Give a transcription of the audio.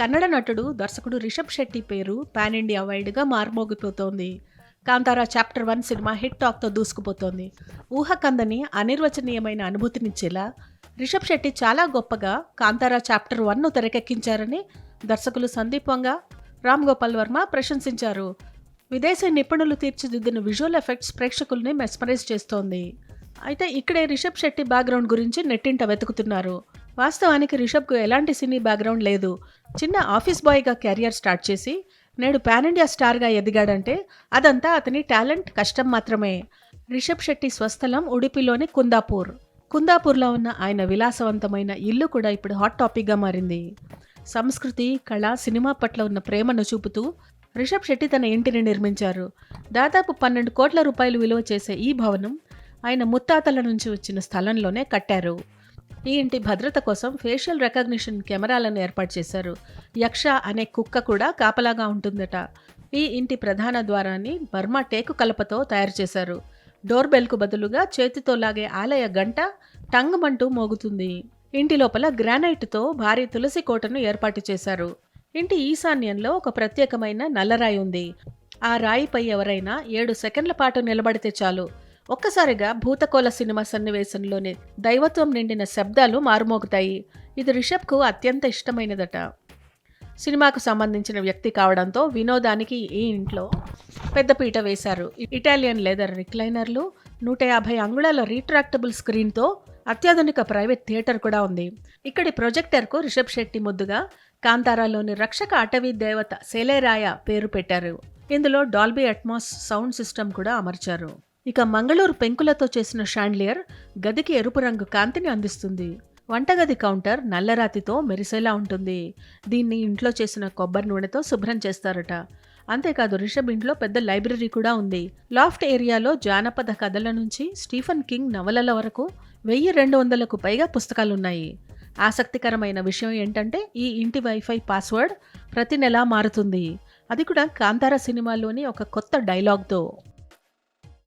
కన్నడ నటుడు దర్శకుడు రిషబ్ శెట్టి పేరు పాన్ ఇండియా వైడ్గా మారుమోగిపోతోంది. Kantara chapter one cinema hit టాక్తో దూసుకుపోతోంది. ఊహకందని అనిర్వచనీయమైన అనుభూతినిచ్చేలా రిషబ్ శెట్టి చాలా గొప్పగా కాంతారా చాప్టర్ వన్ను తెరకెక్కించారని దర్శకులు సందీప్ వంగ రామ్ గోపాల్ వర్మ ప్రశంసించారు. విదేశీ నిపుణులు తీర్చిదిద్దిన విజువల్ ఎఫెక్ట్స్ ప్రేక్షకుల్ని మెస్మరైజ్ చేస్తోంది. అయితే ఇక్కడే రిషబ్ శెట్టి బ్యాక్గ్రౌండ్ గురించి నెట్టింట వెతుకుతున్నారు. వాస్తవానికి రిషబ్కు ఎలాంటి సినీ బ్యాక్గ్రౌండ్ లేదు. చిన్న ఆఫీస్ బాయ్గా కెరియర్ స్టార్ట్ చేసి నేడు పాన్ ఇండియా స్టార్గా ఎదిగాడంటే అదంతా అతని టాలెంట్ కష్టం మాత్రమే. రిషబ్ శెట్టి స్వస్థలం ఉడిపిలోని కుందాపూర్. కుందాపూర్లో ఉన్న ఆయన విలాసవంతమైన ఇల్లు కూడా ఇప్పుడు హాట్ టాపిక్గా మారింది. సంస్కృతి కళ సినిమా పట్ల ఉన్న ప్రేమను చూపుతూ రిషబ్ శెట్టి తన ఇంటిని నిర్మించారు. దాదాపు పన్నెండు కోట్ల రూపాయలు విలువ చేసే ఈ భవనం ఆయన ముత్తాతల నుంచి వచ్చిన స్థలంలోనే కట్టారు. ఈ ఇంటి భద్రత కోసం ఫేషియల్ రికగ్నిషన్ కెమెరాలను ఏర్పాటు చేశారు. యక్ష అనే కుక్క కూడా కాపలాగా ఉంటుందట. ఈ ఇంటి ప్రధాన ద్వారాన్ని బర్మా టేకు కలపతో తయారు చేశారు. డోర్ బెల్కు బదులుగా చేతితో లాగే ఆలయ గంట టంగమంటూ మోగుతుంది. ఇంటి లోపల గ్రానైట్తో భారీ తులసి కోటను ఏర్పాటు చేశారు. ఇంటి ఈశాన్యంలో ఒక ప్రత్యేకమైన నల్లరాయి ఉంది. ఆ రాయిపై ఎవరైనా ఏడు సెకండ్ల పాటు నిలబడితే చాలు. ఒక్కసారిగా భూతకోల సినిమా సన్నివేశంలోని దైవత్వం నిండిన శబ్దాలు మారుమోగుతాయి. ఇది రిషబ్కు అత్యంత ఇష్టమైనదట. సినిమాకు సంబంధించిన వ్యక్తి కావడంతో వినోదానికి ఈ ఇంట్లో పెద్ద పీట వేశారు. ఇటాలియన్ లెదర్ రిక్లైనర్లు నూట యాభై అంగుళాల రీట్రాక్టబుల్ స్క్రీన్తో అత్యాధునిక ప్రైవేట్ థియేటర్ కూడా ఉంది. ఇక్కడి ప్రొజెక్టర్కు రిషబ్ శెట్టి ముద్దుగా కాంతారాలోని రక్షక అటవీ దేవత సెలేరాయ పేరు పెట్టారు. ఇందులో డాల్బీ అట్మాస్ సౌండ్ సిస్టమ్ కూడా అమర్చారు. ఇక మంగళూరు పెంకులతో చేసిన షాండ్లియర్ గదికి ఎరుపు రంగు కాంతిని అందిస్తుంది. వంటగది కౌంటర్ నల్లరాతితో మెరిసేలా ఉంటుంది. దీన్ని ఇంట్లో చేసిన కొబ్బరి నూనెతో శుభ్రం చేస్తారట. అంతేకాదు రిషబ్ ఇంట్లో పెద్ద లైబ్రరీ కూడా ఉంది. లాఫ్ట్ ఏరియాలో జానపద కథల నుంచి స్టీఫన్ కింగ్ నవలల వరకు వెయ్యి రెండు వందలకు పైగా పుస్తకాలున్నాయి. ఆసక్తికరమైన విషయం ఏంటంటే ఈ ఇంటి వైఫై పాస్వర్డ్ ప్రతి నెలా మారుతుంది. అది కూడా కాంతార సినిమాలోని ఒక కొత్త డైలాగ్తో.